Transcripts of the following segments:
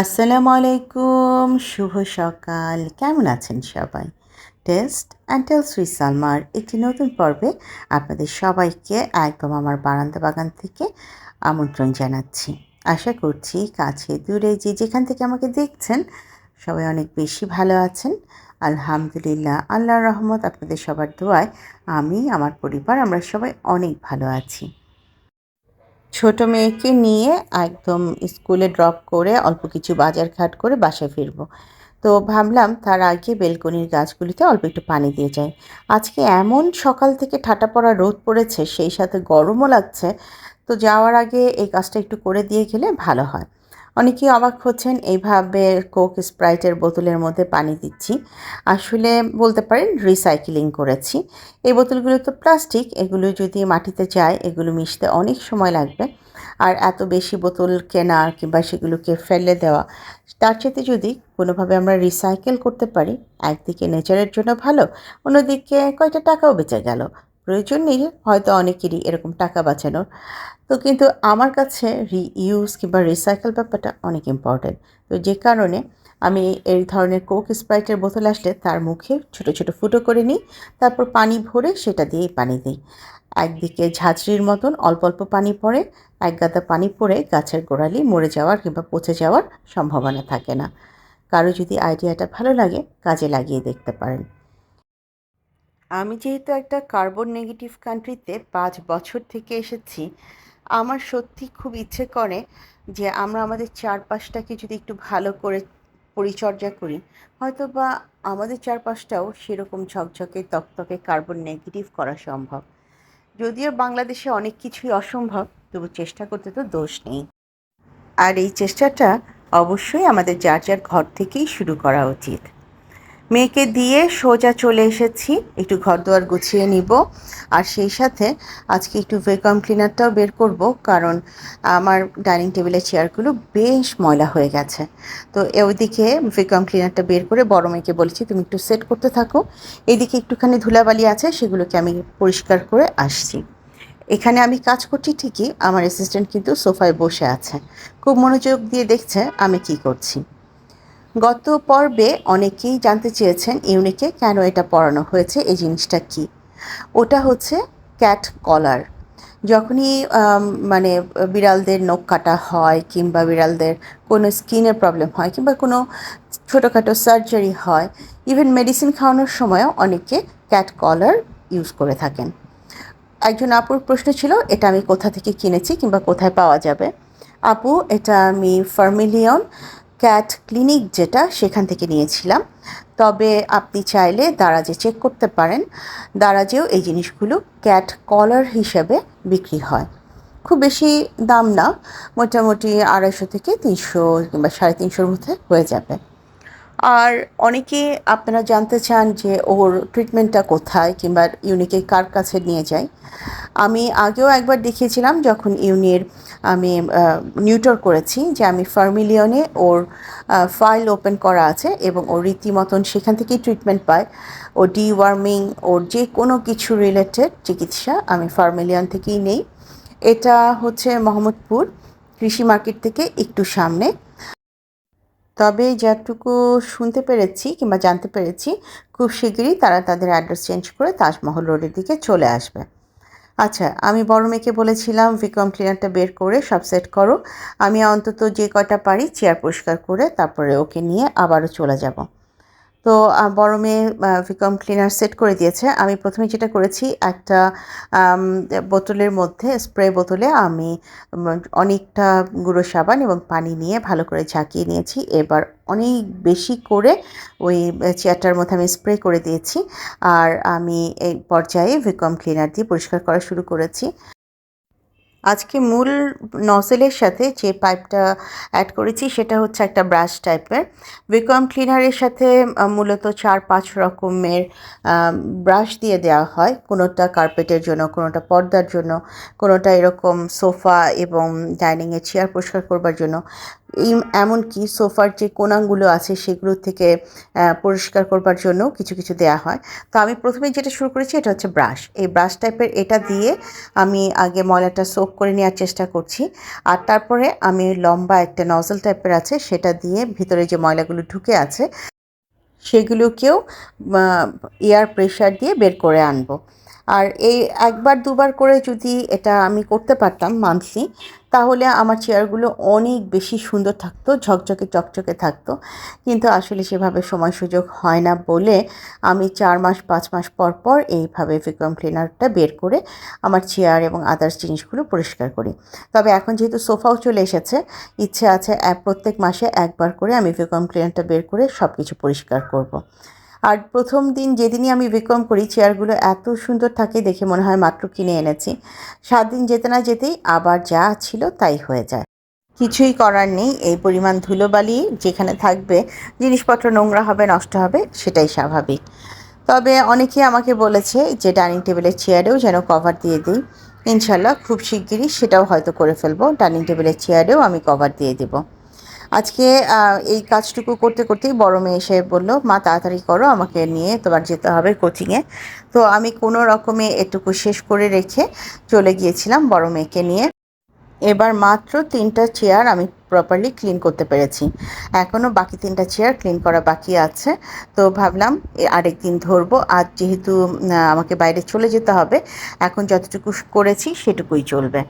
আসসালামু আলাইকুম, শুভ সকাল। কেমন আছেন সবাই? টেস্ট অ্যান্ড টেলস উইথ সালমার একটি নতুন পর্বে আপনাদের সবাইকে একদম আমার বারান্দা বাগান থেকে আমন্ত্রণ জানাচ্ছি। আশা করছি কাছে, দূরে যে যেখান থেকে আমাকে দেখছেন, সবাই অনেক বেশি ভালো আছেন। আলহামদুলিল্লাহ, আল্লাহর রহমত, আপনাদের সবার দোয়ায় আমি, আমার পরিবার, আমরা সবাই অনেক ভালো আছি। ছোট মেয়েকে নিয়ে একদম স্কুলে ড্রপ করে অল্প কিছু বাজার ঘাট করে বাসায় ফিরব। তো ভাবলাম তার আগে বেলকনির গাছগুলিতে অল্প একটু পানি দিয়ে যাই। আজকে এমন সকাল থেকে ঠাটা পড়া রোদ পড়েছে, সেই সাথে গরমও লাগছে। তো যাওয়ার আগে এই কাজটা একটু করে দিয়ে গেলে ভালো হয়। অনেকেই অবাক হচ্ছেন, এইভাবে কোক স্প্রাইটের বোতলের মধ্যে পানি দিচ্ছি। আসলে বলতে পারেন, রিসাইকেলিং করেছি। এই বোতলগুলো তো প্লাস্টিক, এগুলো যদি মাটিতে যায়, এগুলো মিশতে অনেক সময় লাগবে। আর এত বেশি বোতল কেনা কিংবা সেগুলোকে ফেলে দেওয়া, তার সাথে যদি কোনোভাবে আমরা রিসাইকেল করতে পারি, একদিকে নেচারের জন্য ভালো, অন্যদিকে কয়টা টাকাও বেঁচে গেল। প্রয়োজন নেই, হয়তো অনেকেরই এরকম টাকা বাঁচানোর। তো কিন্তু আমার কাছে রিইউজ কিংবা রিসাইকেল ব্যাপারটা অনেক ইম্পর্টেন্ট তো যে কারণে আমি এই ধরনের কোক স্প্রাইটের বোতল আসলে তার মুখে ছোট ছোট ফুটো করে নিই, তারপর পানি ভরে সেটা দিয়েই পানি দিই। একদিকে ঝাঁঝরির মতন অল্প অল্প পানি পড়ে, এক গাদা পানি পড়ে গাছের গোড়ালি মরে যাওয়ার কিংবা পচে যাওয়ার সম্ভাবনা থাকে না। কারও যদি আইডিয়াটা ভালো লাগে, কাজে লাগিয়ে দেখতে পারেন। আমি যেহেতু একটা কার্বন নেগেটিভ কান্ট্রিতে পাঁচ বছর থেকে এসেছি, আমার সত্যি খুব ইচ্ছে করে যে আমরা আমাদের চারপাশটাকে যদি একটু ভালো করে পরিচর্যা করি হয়তো বা আমাদের চারপাশটাও সেরকম ঝকঝকে তকতকে কার্বন নেগেটিভ করা সম্ভব। যদিও বাংলাদেশে অনেক কিছুই অসম্ভব, তবু চেষ্টা করতে তো দোষ নেই। আর এই চেষ্টাটা অবশ্যই আমাদের যার যার ঘর থেকেই শুরু করা উচিত। মেয়েকে দিয়ে সোজা চলে এসেছি। একটু ঘর দুয়ার গুছিয়ে নিব। আর সেই সাথে আজকে একটু ভেকাম ক্লিনারটাও বের করব কারণ আমার ডাইনিং টেবিলের চেয়ারগুলো বেশ ময়লা হয়ে গেছে। তো ওইদিকে ভেকাম ক্লিনারটা বের করে বড় মেয়েকে বলেছি, তুমি একটু সেট করতে থাকো। এইদিকে একটুখানি ধুলাবালি আছে, সেগুলোকে আমি পরিষ্কার করে আসছি। এখানে আমি কাজ করছি ঠিকই, আমার অ্যাসিস্ট্যান্ট কিন্তু সোফায় বসে আছে। খুব মনোযোগ দিয়ে দেখছে আমি কি করছি। গত পর্বে অনেকেই জানতে চেয়েছেন ইউনিকে কেন এটা পড়ানো হয়েছে, এই জিনিসটা কি? ওটা হচ্ছে ক্যাট কলার। যখনই মানে বিড়ালদের নখ কাটা হয় কিংবা বিড়ালদের কোনো স্কিনের প্রবলেম হয় কিংবা কোনো ছোটোখাটো সার্জারি হয়, ইভেন মেডিসিন খাওয়ানোর সময়ও অনেকে ক্যাট কলার ইউজ করে থাকেন। একজন আপুর প্রশ্ন ছিল, এটা আমি কোথা থেকে কিনেছি কিংবা কোথায় পাওয়া যাবে? আপু, এটা আমি ফার্মিলিয়ন ক্যাট ক্লিনিক যেটা, সেখান থেকে নিয়েছিলাম। তবে আপনি চাইলে দারাজে চেক করতে পারেন। দারাজেও এই জিনিসগুলো ক্যাট কলার হিসেবে বিক্রি হয়। খুব বেশি দাম না, মোটামুটি আড়াইশো থেকে তিনশো কিংবা সাড়ে তিনশোর মধ্যে হয়ে যাবে। আর অনেকে আপনারা জানতে চান যে ওর ট্রিটমেন্টটা কোথায় কিংবা ইউনিকে কার কাছে নিয়ে যায়। আমি আগেও একবার দেখিয়েছিলাম যখন ইউনির আমি নিউটর করেছি যে আমি ফার্মিলিয়নে ওর ফাইল ওপেন করা আছে এবং ওর রীতিমতন সেখান থেকেই ট্রিটমেন্ট পায়। ও ডিওয়ার্মিং ওর যে কোনো কিছু রিলেটেড চিকিৎসা আমি ফার্মিলিয়ন থেকেই নেই। এটা হচ্ছে মোহাম্মদপুর কৃষি মার্কেট থেকে একটু সামনে। তবে যতটুকু শুনতে পেরেছি কিংবা জানতে পেরেছি, খুব শীঘ্রই তারা তাদের অ্যাড্রেস চেঞ্জ করে তাজমহল রোডের দিকে চলে আসবে। আচ্ছা আমি বড় মেয়েকে বলেছিলাম ভিকম ক্লিনারটা বের করে সব সেট করো। আমি অন্তত যে কটা পারি চেয়ার পরিষ্কার করে তারপরে ওকে নিয়ে আবারও চলে যাব। তো বড় মেয়ে ভিকম ক্লিনার সেট করে দিয়েছে। আমি প্রথমে যেটা করেছি, একটা বোতলের মধ্যে স্প্রে বোতলে আমি অনেকটা গুঁড়ো সাবান এবং পানি নিয়ে ভালো করে ঝাঁকিয়ে নিয়েছি। এবার অনেক বেশি করে ওই চেয়ারটার মধ্যে আমি স্প্রে করে দিয়েছি। আর আমি এই পর্যায়ে ভিকম ক্লিনার দিয়ে পরিষ্কার করা শুরু করেছি। আজকে মূল নজেলের সাথে যে পাইপটা অ্যাড করেছি, সেটা হচ্ছে একটা ব্রাশ টাইপের ভিকম ক্লিনারের সাথে মূলত চার পাঁচ রকমের ব্রাশ দিয়ে দেওয়া হয়। কোনোটা কার্পেটের জন্য, কোনোটা পর্দার জন্য, কোনোটা এরকম সোফা এবং ডাইনিংয়ের চেয়ার পরিষ্কার করবার জন্য। এই এমনকি সোফার যে কোনাগুলো আছে সেগুলো থেকে পরিষ্কার করবার জন্য কিছু কিছু দেয়া হয়। তো আমি প্রথমে যেটা শুরু করেছি এটা হচ্ছে ব্রাশ। এই ব্রাশ টাইপের এটা দিয়ে আমি আগে ময়লাটা সোপ করে নেওয়ার চেষ্টা করছি। আর তারপরে আমি লম্বা একটা নজল টাইপের আছে, সেটা দিয়ে ভিতরে যে ময়লাগুলো ঢুকে আছে, সেগুলোকেও এয়ার প্রেশার দিয়ে বের করে আনব। আর এই একবার দুবার করে যদি এটা আমি করতে পারতাম মান্থলি তাহলে আমার চেয়ারগুলো অনেক বেশি সুন্দর থাকতো, ঝকঝকে চকচকে থাকতো কিন্তু আসলে সেভাবে সময় সুযোগ হয় না বলে আমি চার মাস, পাঁচ মাস পর পর এইভাবে ভ্যাকুয়াম ক্লিনারটা বের করে আমার চেয়ার এবং আদার্স জিনিসগুলো পরিষ্কার করি তবে এখন যেহেতু সোফাও চলে এসেছে, ইচ্ছে আছে প্রত্যেক মাসে একবার করে আমি ভ্যাকুয়াম ক্লিনারটা বের করে সব কিছু পরিষ্কার করব। আর প্রথম দিন যেদিনই আমি বিক্রম করি, চেয়ারগুলো এত সুন্দর থাকে দেখে মনে হয় মাত্র কিনে এনেছি। সাত দিন যেতে না যেতেই আবার যা ছিল তাই হয়ে যায়। কিছুই করার নেই, এই পরিমাণ ধুলোবালি যেখানে থাকবে, জিনিসপত্র নোংরা হবে, নষ্ট হবে, সেটাই স্বাভাবিক। তবে অনেকে আমাকে বলেছে যে ডাইনিং টেবিলের চেয়ারেও যেন কভার দিয়ে দিই। ইনশাল্লাহ খুব শিগগিরই সেটাও হয়তো করে ফেলব, ডাইনিং টেবিলের চেয়ারেও আমি কভার দিয়ে দেবো। আজকে এই কাজটুকু করতে করতেই বড় মেয়ে এসে বলল, মা, তাড়াতাড়ি করো, আমাকে নিয়ে তোমার যেতে হবে কোচিংয়ে তো আমি কোনো রকমে এটুকু শেষ করে রেখে চলে গিয়েছিলাম বড় মেয়েকে নিয়ে। এবার মাত্র তিনটা চেয়ার আমি প্রপারলি ক্লিন করতে পেরেছি। এখনও বাকি তিনটা চেয়ার ক্লিন করা বাকি আছে। তো ভাবলাম আরেক দিন ধরবো। আর যেহেতু আমাকে বাইরে চলে যেতে হবে, এখন যতটুকু করেছি সেটুকুই চলবে।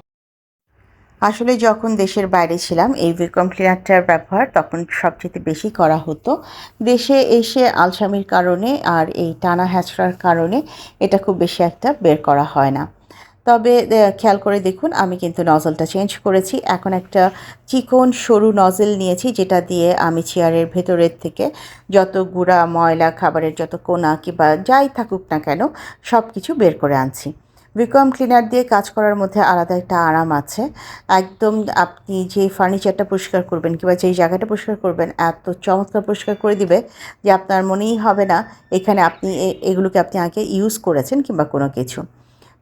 আসলে যখন দেশের বাইরে ছিলাম, এই ভ্যাকুয়াম ক্লিনারটার ব্যবহার তখন সবচেয়ে বেশি করা হতো। দেশে এসে আলসামির কারণে আর এই টানা হ্যাচড়ার কারণে এটা খুব বেশি একটা বের করা হয় না। তবে খেয়াল করে দেখুন, আমি কিন্তু নজলটা চেঞ্জ করেছি। এখন একটা চিকন, সরু নজেল নিয়েছি, যেটা দিয়ে আমি চেয়ারের ভেতরের থেকে যত গুঁড়া, ময়লা, খাবারের যত কোনা কিংবা যাই থাকুক না কেন সব কিছু বের করে আনছি। ভিকুয়াম ক্লিনার দিয়ে কাজ করার মধ্যে আলাদা একটা আরাম আছে। একদম আপনি যে ফার্নিচারটা পরিষ্কার করবেন কিংবা যেই জায়গাটা পরিষ্কার করবেন, এত চমৎকার পরিষ্কার করে দিবে যে আপনার মনেই হবে না এখানে আপনি এগুলোকে আপনি আগে ইউজ করেছেন কিংবা কোনো কিছু।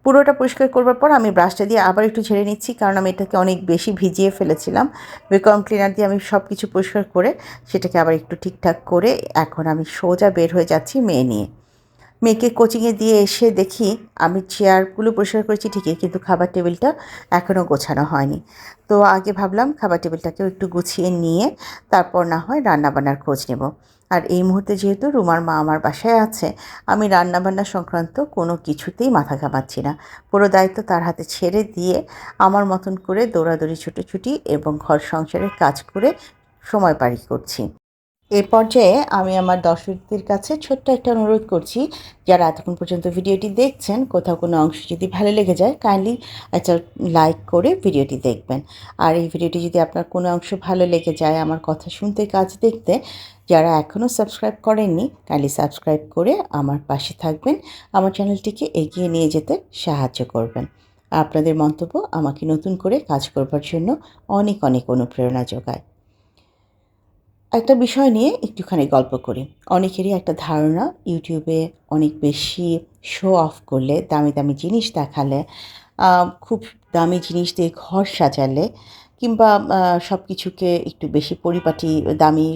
পুরোটা পরিষ্কার করবার পর আমি ব্রাশটা দিয়ে আবার একটু ঝেড়ে নিচ্ছি কারণ আমি এটাকে অনেক বেশি ভিজিয়ে ফেলেছিলাম। ভিকম ক্লিনার দিয়ে আমি সব কিছু পরিষ্কার করে সেটাকে আবার একটু ঠিকঠাক করে এখন আমি সোজা বের হয়ে যাচ্ছি মেয়ে নিয়ে। মেয়েকে কোচিংয়ে দিয়ে এসে দেখি আমি চেয়ারগুলো পরিষ্কার করেছি ঠিকই, কিন্তু খাবার টেবিলটা এখনও গোছানো হয়নি। তো আগে ভাবলাম খাবার টেবিলটাকেও একটু গুছিয়ে নিয়ে তারপর না হয় রান্নাবান্নার খোঁজ নেব। আর এই মুহূর্তে যেহেতু রুমার মা আমার বাসায় আছে, আমি রান্নাবান্না সংক্রান্ত কোনো কিছুতেই মাথা ঘামাচ্ছি না। পুরো দায়িত্ব তার হাতে ছেড়ে দিয়ে আমার মতন করে দৌড়াদৌড়ি, ছুটোছুটি এবং ঘর সংসারের কাজ করে সময় পারি করছি। এ পর্যায়ে আমি আমার দর্শকদের কাছে ছোট্ট একটা অনুরোধ করছি, যারা এতক্ষণ পর্যন্ত ভিডিওটি দেখছেন, কোথাও কোনো অংশ যদি ভালো লেগে যায় কাইন্ডলি একটা লাইক করে ভিডিওটি দেখবেন। আর এই ভিডিওটি যদি আপনার কোনো অংশ ভালো লেগে যায়, আমার কথা শুনতে, কাজ দেখতে, যারা এখনও সাবস্ক্রাইব করেননি কাইন্ডলি সাবস্ক্রাইব করে আমার পাশে থাকবেন, আমার চ্যানেলটিকে এগিয়ে নিয়ে যেতে সাহায্য করবেন। আপনাদের মন্তব্য আমাকে নতুন করে কাজ করবার জন্য অনেক অনেক অনুপ্রেরণা যোগায়। একটা বিষয় নিয়ে একটুখানি গল্প করি। অনেকেরই একটা ধারণা ইউটিউবে অনেক বেশি শো অফ করলে, দামি দামি জিনিস দেখালে খুব দামি জিনিস দিয়ে ঘর সাজালে কিংবা সব কিছুকে একটু বেশি পরিপাটি, দামি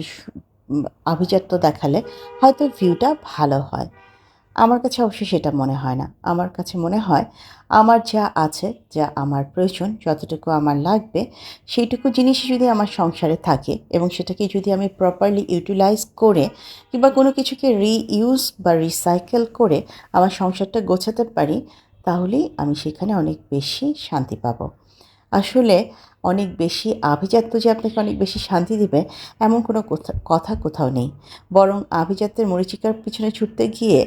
আভিজাত্য দেখালে হয়তো ভিউটা ভালো হয়। আমার কাছে অবশ্যই সেটা মনে হয় না। আমার কাছে মনে হয় আমার যা আছে, যা আমার প্রয়োজন, যতটুকু আমার লাগবে, সেইটুকু জিনিসই যদি আমার সংসারে থাকে এবং সেটাকে যদি আমি প্রপারলি ইউটিলাইজ করে কিংবা কোনো কিছুকে রিইউজ বা রিসাইকেল করে আমার সংসারটা গোছাতে পারি, তাহলেই আমি সেখানে অনেক বেশি শান্তি পাবো। আসলে অনেক বেশি আভিজাত্য যে আপনাকে অনেক বেশি শান্তি দেবে, এমন কোনো কথা কোথাও নেই। বরং আভিজাত্যের মরিচিকার পিছনে ছুটতে গিয়ে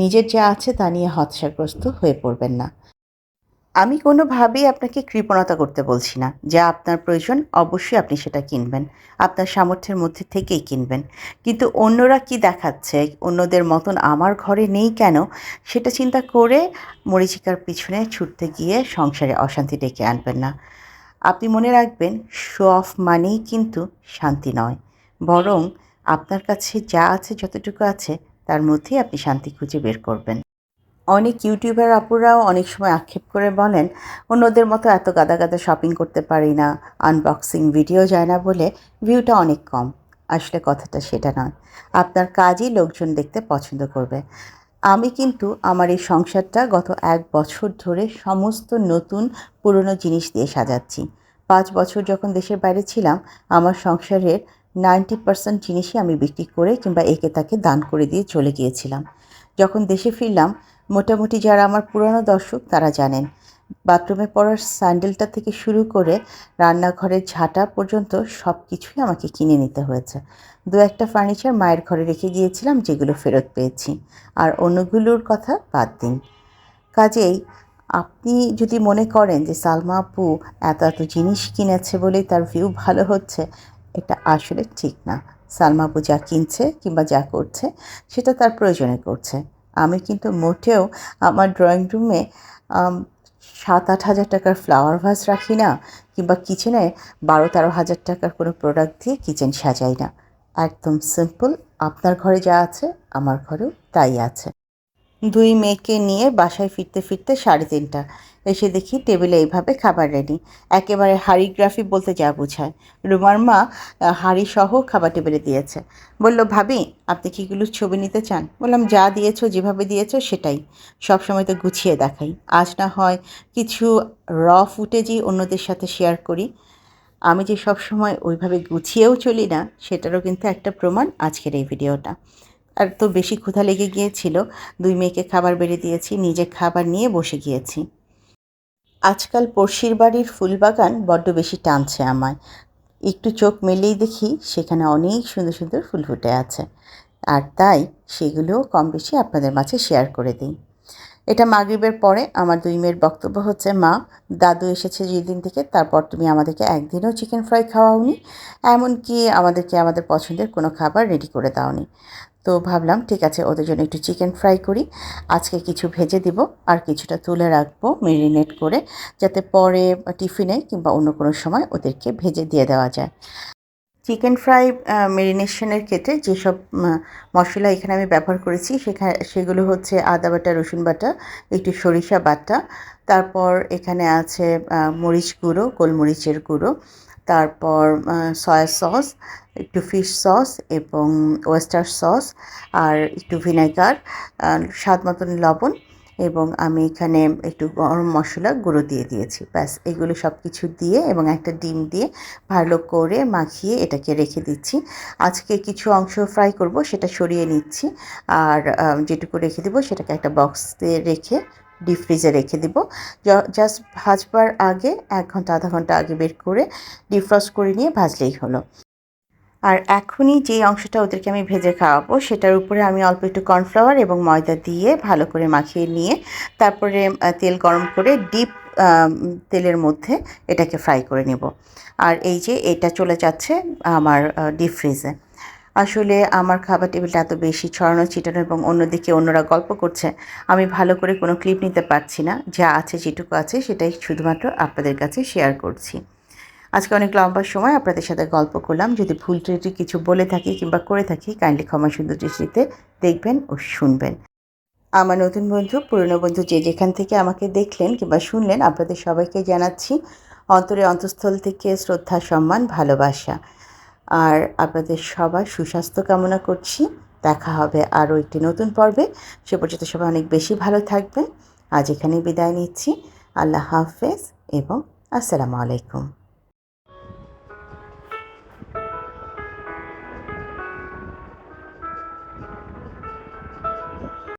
নিজের যা আছে তা নিয়ে হতাশাগ্রস্ত হয়ে পড়বেন না। আমি কোনোভাবেই আপনাকে কৃপণতা করতে বলছি না। যা আপনার প্রয়োজন, অবশ্যই আপনি সেটা কিনবেন। আপনার সামর্থ্যের মধ্যে থেকেই কিনবেন। কিন্তু অন্যরা কি দেখাচ্ছে? অন্যদের মতন আমার ঘরে নেই কেন? সেটা চিন্তা করে মরিচিকার পিছনে ছুটতে গিয়ে সংসারে অশান্তি ডেকে আনবেন না। আপনি মনে রাখবেন, শো অফ মানেই কিন্তু শান্তি নয়। বরং আপনার কাছে যা আছে, যতটুকু আছে, তার মধ্যেই আপনি শান্তি খুঁজে বের করবেন। অনেক ইউটিউবার আপুরাও অনেক সময় আক্ষেপ করে বলেন, অন্যদের মতো এত গাদা গাদা শপিং করতে পারি না আনবক্সিং ভিডিও যায় না বলে ভিউটা অনেক কম। আসলে কথাটা সেটা নয়। আপনার কাজই লোকজন দেখতে পছন্দ করবে। আমি কিন্তু আমার এই সংসারটা গত এক বছর ধরে সমস্ত নতুন পুরনো জিনিস দিয়ে সাজাচ্ছি। পাঁচ বছর যখন দেশের বাইরে ছিলাম, আমার সংসারের নাইনটি পার্সেন্ট জিনিসই আমি বিক্রি করে কিংবা একে তাকে দান করে দিয়ে চলে গিয়েছিলাম। যখন দেশে ফিরলাম মোটামুটি যারা আমার পুরনো দর্শক তারা জানেন। বাথরুমে পড়ার স্যান্ডেলটা থেকে শুরু করে রান্নাঘরের ঝাঁটা পর্যন্ত সব কিছুই আমাকে কিনে নিতে হয়েছে। দু একটা ফার্নিচার মায়ের ঘরে রেখে গিয়েছিলাম যেগুলো ফেরত পেয়েছি। আর অন্যগুলোর কথা বাদ দিন। কাজেই আপনি যদি মনে করেন যে সালমা আপু এত এত জিনিস কিনেছে বলেই তার ভিউ ভালো হচ্ছে, এটা আসলে ঠিক না। সালমা আপু যা কিনছে কিংবা যা করছে, সেটা তার প্রয়োজনে করছে। আমি কিন্তু মোটেও আমার ড্রয়িং রুমে সাত আট হাজার টাকার ফ্লাওয়ার ভাস রাখি না, কিংবা কিচেনে বারো তেরো হাজার টাকার কোনো প্রোডাক্ট দিয়ে কিচেন সাজাই না। একদম সিম্পল আপনার ঘরে যা আছে, আমার ঘরেও তাই আছে। দুই মেয়েকে নিয়ে বাসায় ফিরতে ফিরতে সাড়ে তিনটা। এসে দেখি টেবিলে এইভাবে খাবার রেডি একেবারে হাড়িগ্রাফি বলতে যা বোঝায়। রুমার মা হাড়ি সহ খাবার টেবিলে দিয়েছে। বলল, ভাবি, আপনি কি এগুলোর ছবি নিতে চান? বললাম, যা দিয়েছ, যেভাবে দিয়েছ, সেটাই। সব সময় তো গুছিয়ে দেখাই। আজ না হয় কিছু র ফুটেজই অন্যদের সাথে শেয়ার করি। আমি যে সব সময় ওইভাবে গুছিয়েও চলি না, সেটারও কিন্তু একটা প্রমাণ আজকের এই ভিডিওটা আর তো বেশি ক্ষুধা লেগে গিয়েছিল। দুই মেয়েকে খাবার বেড়ে দিয়েছি, নিজে খাবার নিয়ে বসে গিয়েছি। আজকাল পড়শির বাড়ির ফুলবাগান বড্ড বেশি টানছে আমায়। একটু চোখ মেলেই দেখি সেখানে অনেক সুন্দর সুন্দর ফুল ফুটে আছে। আর তাই সেগুলোও কম বেশি আপনাদের মাঝে শেয়ার করে দিই। এটা মাগরিবের পরে আমার দুই মেয়ের বক্তব্য হচ্ছে, মা, দাদু এসেছে যেদিন থেকে, তারপর তুমি আমাদেরকে একদিনও চিকেন ফ্রাই খাওয়াওনি, এমনকি আমাদেরকে আমাদের পছন্দের কোনো খাবার রেডি করে দাওনি। তো ভাবলাম, ঠিক আছে, ওদের জন্য একটু চিকেন ফ্রাই করি। আজকে কিছু ভেজে দিব, আর কিছুটা তুলে রাখব মেরিনেট করে, যাতে পরে টিফিনে কিংবা অন্য কোনো সময় ওদেরকে ভেজে দিয়ে দেওয়া যায়। চিকেন ফ্রাই মেরিনেশনের ক্ষেত্রে যেসব মশলা এখানে আমি ব্যবহার করেছি সেখানে সেগুলো হচ্ছে আদা বাটা, রসুন বাটা, একটু সরিষা বাটা, তারপর এখানে আছে মরিচ গুঁড়ো, গোলমরিচের গুঁড়ো, তারপর সয়া সস একটু ফিশ সস এবং ওয়েস্টার সস আর একটু ভিনেগার স্বাদ মতন লবণ এবং আমি এখানে একটু গরম মশলা গুঁড়ো দিয়ে দিয়েছি। ব্যাস, এগুলো সব কিছু দিয়ে এবং একটা ডিম দিয়ে ভালো করে মাখিয়ে এটাকে রেখে দিচ্ছি। আজকে কিছু অংশ ফ্রাই করব, সেটা সরিয়ে নিচ্ছি আর যেটুকু রেখে দেবো সেটাকে একটা বক্সে রেখে ডিপ ফ্রিজে রেখে দিব। জাস্ট ভাজবার আগে এক ঘণ্টা, আধা ঘণ্টা আগে বের করে ডিফ্রস্ট করে নিয়ে ভাজলেই হলো। আর এখনই যে অংশটা ওদেরকে আমি ভেজে খাওয়াবো, সেটার উপরে আমি অল্প একটু কর্নফ্লাওয়ার এবং ময়দা দিয়ে ভালো করে মাখিয়ে নিয়ে তারপরে তেল গরম করে ডিপ তেলের মধ্যে এটাকে ফ্রাই করে নেব। আর এই যে এটা চলে যাচ্ছে আমার ডিপ ফ্রিজে। আসলে আমার খাবার টেবিলটা এত বেশি ছড়ানো, ছিটানো এবং অন্যদিকে অন্যরা গল্প করছে, আমি ভালো করে কোনো ক্লিপ নিতে পারছি না। যা আছে যেটুকু আছে সেটাই শুধুমাত্র আপনাদের কাছে শেয়ার করছি। আজকে অনেক লম্বা সময় আপনাদের সাথে গল্প করলাম। যদি ভুল ত্রুটি কিছু বলে থাকি কিংবা করে থাকি কাইন্ডলি ক্ষমা সুন্দর দৃষ্টিতে দেখবেন ও শুনবেন। আমার নতুন বন্ধু, পুরনো বন্ধু যে যেখান থেকে আমাকে দেখলেন কিংবা শুনলেন, আপনাদের সবাইকে জানাচ্ছি অন্তরে অন্তঃস্থল থেকে শ্রদ্ধা, সম্মান, ভালোবাসা। আর আপনাদের সবার সুস্বাস্থ্য কামনা করছি। দেখা হবে আরও একটি নতুন পর্বে। সে পর্যন্ত সবাই অনেক বেশি ভালো থাকবে আজ এখানেই বিদায় নিচ্ছি। আল্লাহ হাফেজ এবং আসসালামু আলাইকুম।